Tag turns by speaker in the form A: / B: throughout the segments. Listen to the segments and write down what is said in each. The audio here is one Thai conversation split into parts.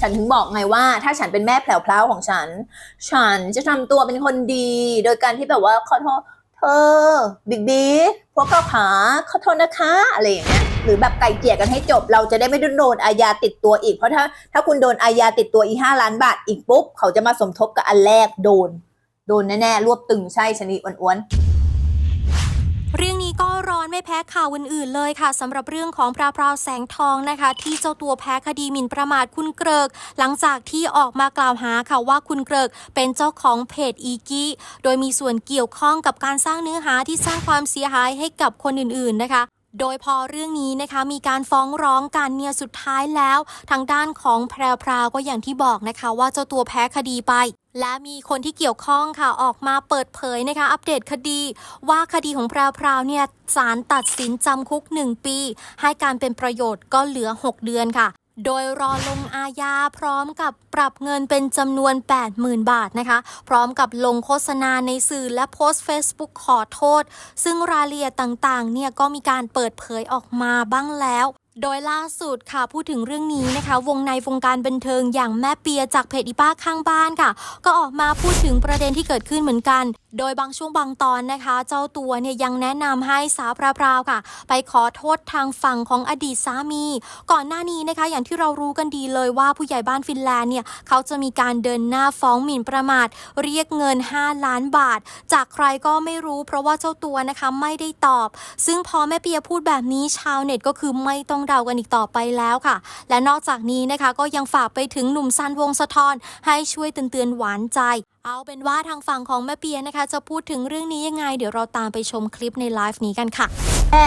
A: ฉันถึงบอกไงว่า ถ้าฉันเป็นแม่แผลวๆของฉัน ฉันจะทำตัวเป็นคนดี โดยการที่แบบว่าขอโทษเธอบิ๊กบิ๊กพวกเก้าขาขอโทษนะคะอะไรอย่างเงี้ยหรือแบบไกลเกลี่ยกันให้จบ เราจะได้ไม่โดนอาญาติดตัวอีก เพราะถ้าถ้าคุณโดนอาญาติดตัวอีห้าล้านบาทอีกปุ๊บ เขาจะมาสมทบกับอันแรกโดน โดนแน่ๆรวบตึงใช่ชนิดอ้วนๆ
B: ร้อนไม่แพ้ข่าวอื่นๆเลยค่ะสำหรับเรื่องของพระพราวแสงทองนะคะ ที่เจ้าตัวแพ้คดีหมิ่นประมาทคุณเกริก หลังจากที่ออกมากล่าวหาค่ะว่าคุณเกริก เป็นเจ้าของเพจอีกี้โดยมีส่วนเกี่ยวข้องกับการสร้างเนื้อหาที่สร้างความเสียหายให้กับคนอื่นๆนะคะโดยพอเรื่องนี้นะคะมีการฟ้องร้องกันเนี่ยสุดท้ายแล้ว ทางด้านของแพรวพราวก็อย่างที่บอกนะคะ ว่าเจ้าตัวแพ้คดีไป และมีคนที่เกี่ยวข้องค่ะออกมาเปิดเผยนะคะ อัปเดตคดี ว่าคดีของแพรวพราวเนี่ยศาลตัดสินจำคุก 1 ปี ให้การเป็นประโยชน์ก็เหลือ 6 เดือนค่ะ โดยรอลงอาญาพร้อมกับปรับเงินเป็นจำนวน 80,000 บาทนะคะ พร้อมกับลงโฆษณาในสื่อและโพสต์ Facebook ขอโทษ ซึ่งรายละเอียดต่างๆเนี่ยก็มีการเปิดเผยออกมาบ้างแล้ว โดยล่าสุดค่ะพูดถึงเรื่องนี้นะคะ วงในวงการบันเทิงอย่างแม่เปียจากเพจอีป้าข้างบ้านค่ะ ก็ออกมาพูดถึงประเด็นที่เกิดขึ้นเหมือนกัน โดยบางช่วงบางตอนนะคะ เจ้าตัวเนี่ยยังแนะนำให้สาวพราวๆค่ะ ไปขอโทษทางฝั่งของอดีตสามี ก่อนหน้านี้นะคะ อย่างที่เรารู้กันดีเลยว่าผู้ใหญ่บ้านฟินแลนด์เนี่ยเขาจะมีการเดินหน้าฟ้องหมิ่นประมาท เรียกเงิน 5 ล้านบาท จากใครก็ไม่รู้ เพราะว่าเจ้าตัวนะคะไม่ได้ตอบ ซึ่งพอแม่เปียพูดแบบนี้ชาวเน็ตก็คือไม่ต้องเดากันอีกต่อไปแล้วค่ะ และนอกจากนี้นะคะก็ยังฝากไปถึงหนุ่มซันวงสะทอนให้ช่วยเตือนๆหวานใจ เอาเป็นว่าทางฝั่งของแม่เปียนะคะ จะพูดถึงเรื่องนี้ยังไง เดี๋ยวเราตามไปชมคลิปในไลฟ์นี้กันค่ะ
A: แม่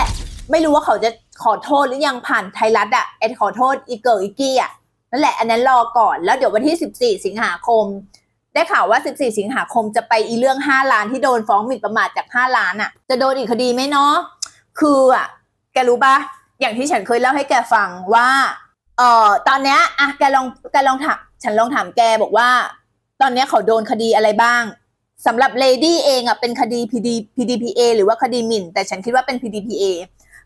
A: ไม่รู้ว่าเขาจะขอโทษหรือยังผ่านไทยรัฐอะไอดขอโทษอีเกิร์ลอีกี้อะนั่นแหละอันนั้นรอก่อนแล้วเดี๋ยววันที่ 14 สิงหาคม ได้ข่าวว่า 14 สิงหาคมจะไปอีเรื่อง 5 ล้านที่โดนฟ้องหมิ่นประมาทจาก 5 ล้านอะจะโดนอีกคดีไหมเนาะคืออะแกรู้ปะ อย่างที่ฉันเคยเล่าให้แกฟังว่า เอ่อ ตอนเนี้ยอะแกลองแกลองถามฉันลองถามแกบอกว่า ตอนเนี้ยเขาโดนคดีอะไรบ้างสำหรับเลดี้เองอะเป็นคดี PD PDPA หรือว่าคดีหมิ่น แต่ฉันคิดว่าเป็น PDPA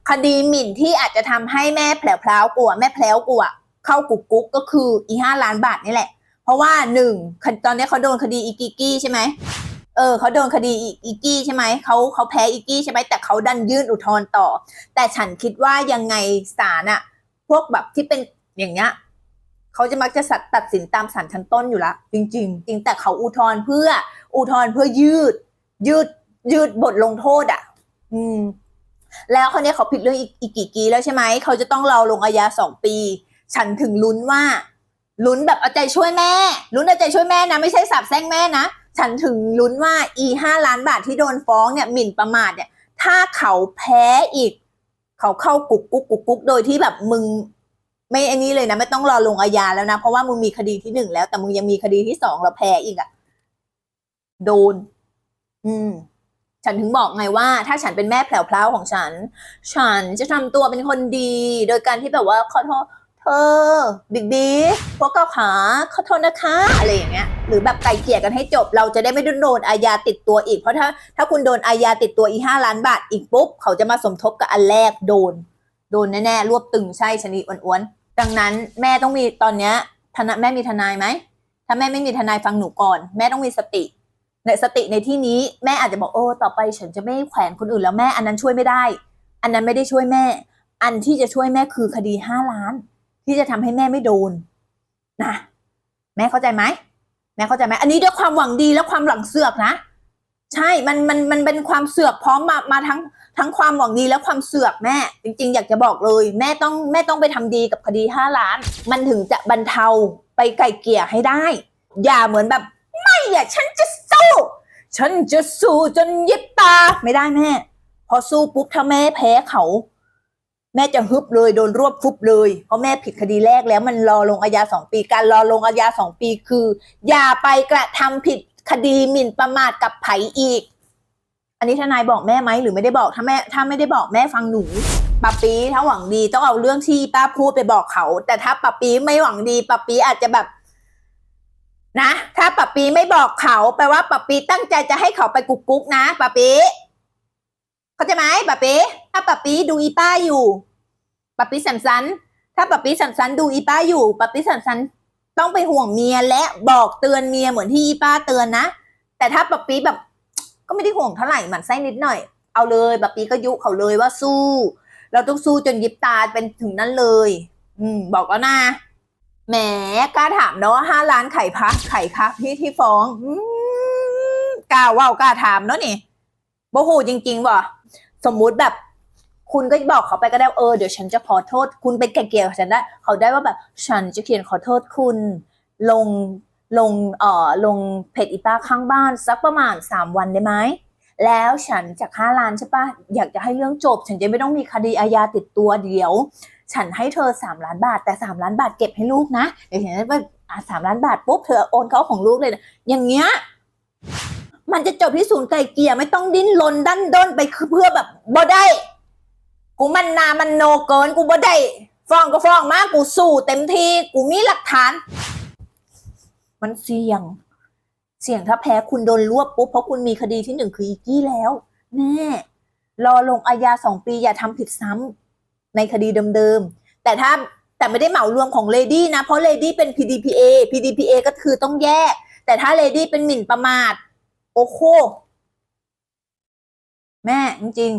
A: คดีหมิ่นที่อาจจะทำให้แม่แผลวพลาวกลัวแม่แผลวกลัวเข้ากุกกุ๊กก็คืออีห้าล้านบาทนี่แหละ เพราะว่าหนึ่งตอนนี้เขาโดนคดีอีกิกี้ใช่ไหม เออเขาโดนคดีอีกี้ใช่ไหมเขาเขาแพ้อีกี้ใช่ไหมแต่เขาดันยื่นอุทธรณ์ต่อ แต่ฉันคิดว่ายังไงศาลอะพวกแบบที่เป็นอย่างเงี้ยเขาจะมักจะสัตตัดสินตามศาลชั้นต้นอยู่ละจริงๆจริงแต่เขาอุทธรณ์เพื่อ อุทธรณ์เพื่อยืด ยืดยืดบทลงโทษอะ อืม แล้วคนนี้เขาผิดเรื่องอีกอีกกี่กีแล้วใช่ไหมเขาจะต้องรอลงอาญาสองปี ฉันถึงลุ้นว่าลุ้นแบบเอาใจช่วยแม่ลุ้นเอาใจช่วยแม่นะไม่ใช่สับแซงแม่นะ ฉันถึงลุ้นว่าอีห้าล้านบาทที่โดนฟ้องเนี่ยหมิ่นประมาทเนี่ย ถ้าเขาแพ้อีก เขาเข้ากุกกุกกุกกุกโดยที่แบบมึง ไม่อันนี้เลยนะ ไม่ต้องรอลงอาญาแล้วนะ เพราะว่ามึงมีคดีที่หนึ่งแล้ว แต่มึงยังมีคดีที่สองแล้วแพ้อีกอะโดน อืม ฉันถึงบอกไงว่า ถ้าฉันเป็นแม่แผลวๆของฉัน ฉันจะทำตัวเป็นคนดี โดยการที่แบบว่าขอโทษ เธอบิ๊กบิ๊กพวกเก้าขาขอโทษนะคะ อะไรอย่างเงี้ย หรือแบบไกลเกลี่ยกันให้จบ เราจะได้ไม่โดนอาญาติดตัวอีก เพราะถ้า ถ้าคุณโดนอาญาติดตัวอีห้าล้านบาทอีกปุ๊บ เขาจะมาสมทบกับอันแรกโดน โดนแน่ๆ รวบตึงใช่ชนิดอ้วนๆ ดังนั้นแม่ต้องมีตอนเนี้ยทนายแม่มีทนายไหม ถ้าแม่ไม่มีทนายฟังหนูก่อน แม่ต้องมีสติในสติในที่นี้แม่อาจจะบอกโอ้ต่อไปฉันจะไม่แขวนคนอื่นแล้วแม่อันนั้นช่วยไม่ได้ อันนั้นไม่ได้ช่วยแม่ อันที่จะช่วยแม่คือคดีห้าล้าน ที่จะทำให้แม่ไม่โดนนะแม่เข้าใจไหมแม่เข้าใจไหมอันนี้ด้วยความหวังดีและความหลังเสือกนะ ใช่มันมันมันเป็นความเสือกพร้อมมามาทั้งทั้งความหวังดีและความเสือกแม่ จริง ๆ อยากจะบอกเลย แม่ต้องแม่ต้องไปทำดีกับคดีห้าล้าน มันถึงจะบรรเทาไปไกลเกลี่ยให้ได้ อย่าเหมือนแบบ ไม่อะฉันจะสู้ฉันจะสู้จนยิบตาไม่ได้แม่ พอสู้ปุ๊บถ้าแม่แพ้เขา แม่จะฮึบเลยโดนรวบฟุบเลยเพราะแม่ผิดคดีแรกแล้วมันรอลงอาญาสองปี การรอลงอาญาสองปีคือ อย่าไปกระทำผิดคดีหมิ่นประมาทกับไผอีก อันนี้ทนายบอกแม่ไหมหรือไม่ได้บอกถ้าแม่ถ้าไม่ได้บอกแม่ฟังหนูปับปีถ้าหวังดีต้องเอาเรื่องที่ป้าพูดไปบอกเขา แต่ถ้าปับปีไม่หวังดีปับปีอาจจะแบบ นะ ถ้าปะปีไม่บอกเขาแปลว่าปะปีตั้งใจจะให้เขาไปกุกกุ๊กนะปะปีเข้าใจไหมปะปีถ้าปะปีดูอีป้าอยู่ ปะปีสันสัน ถ้าปะปีสันสันดูอีป้าอยู่ปะปีสันสันต้องไปห่วงเมียและบอกเตือนเมียเหมือนที่อีป้าเตือนนะ แต่ถ้าปะปีแบบ ก็ไม่ได้ห่วงเท่าไหร่หมันไส้นิดหน่อย เอาเลยปะปีก็ยุเขาเลยว่าสู้ เราต้องสู้จนยิบตาเป็นถึงนั้นเลย อืม บอกแล้วนะแหมกล้าถามเนาะห้าล้านไข่พักไข่คะพี่ที่ฟ้องอืมกล้าว่ากล้าถามเนาะนี่โบหูจริงๆบ่สมมุติแบบ คุณก็บอกเขาไปก็ได้เออเดี๋ยวฉันจะขอโทษ คุณเป็นไก่เกลี่ยกับฉันได้ เขาได้ว่าแบบฉันจะเขียนขอโทษคุณ ลงลงเอ่อลงเพจอีป้าข้างบ้านสักประมาณสามวันได้ไหมแล้วฉันจากห้าล้านใช่ปะอยากจะให้เรื่องจบ ฉันจะไม่ต้องมีคดีอาญาติดตัวเดี๋ยว ฉันให้เธอสามล้านบาท แต่สามล้านบาทเก็บให้ลูกนะเดี๋ยวฉันจะว่าสามล้านบาทปุ๊บเธอโอนเขาของลูกเลยนะอย่างเงี้ยมันจะจบที่ศูนย์ไกลเกลี่ยไม่ต้องดิ้นรนดันด้นไปเพื่อแบบบ่ได้ กูมันนามันโนเกิน กูบ่ได้ฟ้องก็ฟ้องมากูสู้เต็มที่กูมีหลักฐาน มันเสี่ยง เสี่ยงถ้าแพ้คุณโดนรวบปุ๊บเพราะคุณมีคดีที่หนึ่งคืออีกี้แล้วแน่รอลงอาญาสองปีอย่าทำผิดซ้ำในคดีเดิมๆแต่ถ้าแต่ไม่ได้เหมารวมของเลดี้นะ เพราะเลดี้เป็น PDPA PDPA ก็คือต้องแยก แต่ถ้าเลดี้เป็นหมิ่นประมาท โอ้โค แม่จริง